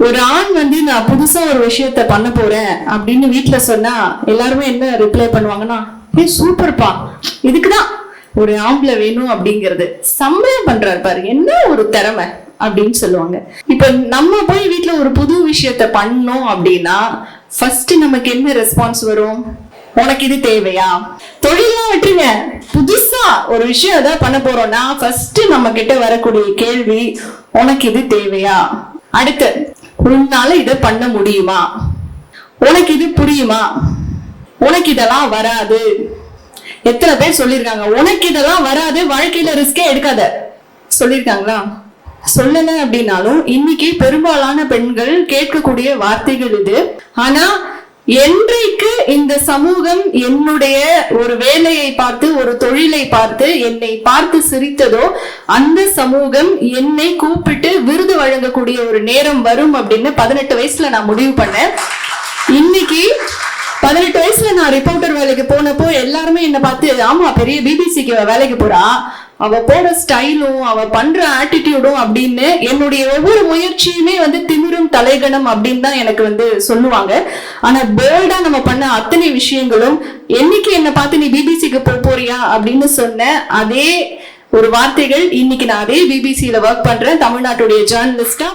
ஒரு ஆண் வந்து நான் புதுசா ஒரு விஷயத்த பண்ண போறேன் அப்படின்னு வீட்டுல சொன்னா எல்லாருமே என்ன ரிப்ளை பண்ணுவாங்கன்னா ஏ சூப்பர்ப்பா. இதுக்குதான் ஒரு ஆம்பளை வேணும் அப்படிங்கிறது. சம்பளம் பண்றாரு பாரு. என்ன ஒரு திறமை அப்படின்னு சொல்லுவாங்க. இப்ப நம்ம போய் வீட்டுல ஒரு புது விஷயத்த பண்ணோம் அப்படின்னா ஃபர்ஸ்ட் நமக்கு என்ன ரெஸ்பான்ஸ் வரும்? உனக்கு இது தேவையா? தொழிலாம் விட்டுருங்க. புதுசா ஒரு விஷயம் ஏதாவது பண்ண போறோம்னா ஃபர்ஸ்ட் நம்ம கிட்ட வரக்கூடிய கேள்வி உனக்கு இது தேவையா? அடுத்து உன்னால இதை பண்ண முடியுமா? உனக்கு இது புரியுமா? உனக்கு இதெல்லாம் வராது. எத்தனை பேர் சொல்லியிருக்காங்க உனக்கு இதெல்லாம் வராது வாழ்க்கையில ரிஸ்கே எடுக்காத. சொல்லியிருக்காங்களா? சொல்லல அப்படின்னாலும் இன்னைக்கு பெரும்பாலான பெண்கள் கேட்கக்கூடிய வார்த்தைகள் இது. ஆனா என்றைக்கு இந்த சமூகம் என்னுடைய ஒரு வேலையை பார்த்து ஒரு தொழிலை பார்த்து என்னை பார்த்து சிரித்ததோ அந்த சமூகம் என்னை கூப்பிட்டு விருது வழங்கக்கூடிய ஒரு நேரம் வரும் அப்படின்னு பதினெட்டு வயசுல நான் முடிவு பண்ணேன். இன்னைக்கு பதினெட்டு வயசுல நான் ரிப்போர்ட்டர் வேலைக்கு போனப்போ எல்லாருமே என்ன பார்த்து ஆமா பெரிய பிபிசிக்கு வேலைக்கு போறா. அவ போற ஸ்டைலும் அவ பண்ற ஆட்டிடியூடும் அப்படின்னு என்னுடைய ஒவ்வொரு முயற்சியுமே வந்து திமிரும் தலைகணம் அப்படின்னு தான் எனக்கு வந்து சொல்லுவாங்க. ஆனா போல்டா நம்ம பண்ண அத்தனை விஷயங்களும் என்னைக்கு என்னை பார்த்து நீ பிபிசிக்கு போக போறியா? அப்படின்னு சொன்ன அதே ஒரு வார்த்தைகள் இன்னைக்கு நான் அதே பிபிசியில ஒர்க் பண்றேன். தமிழ்நாட்டுடைய ஜேர்னலிஸ்டா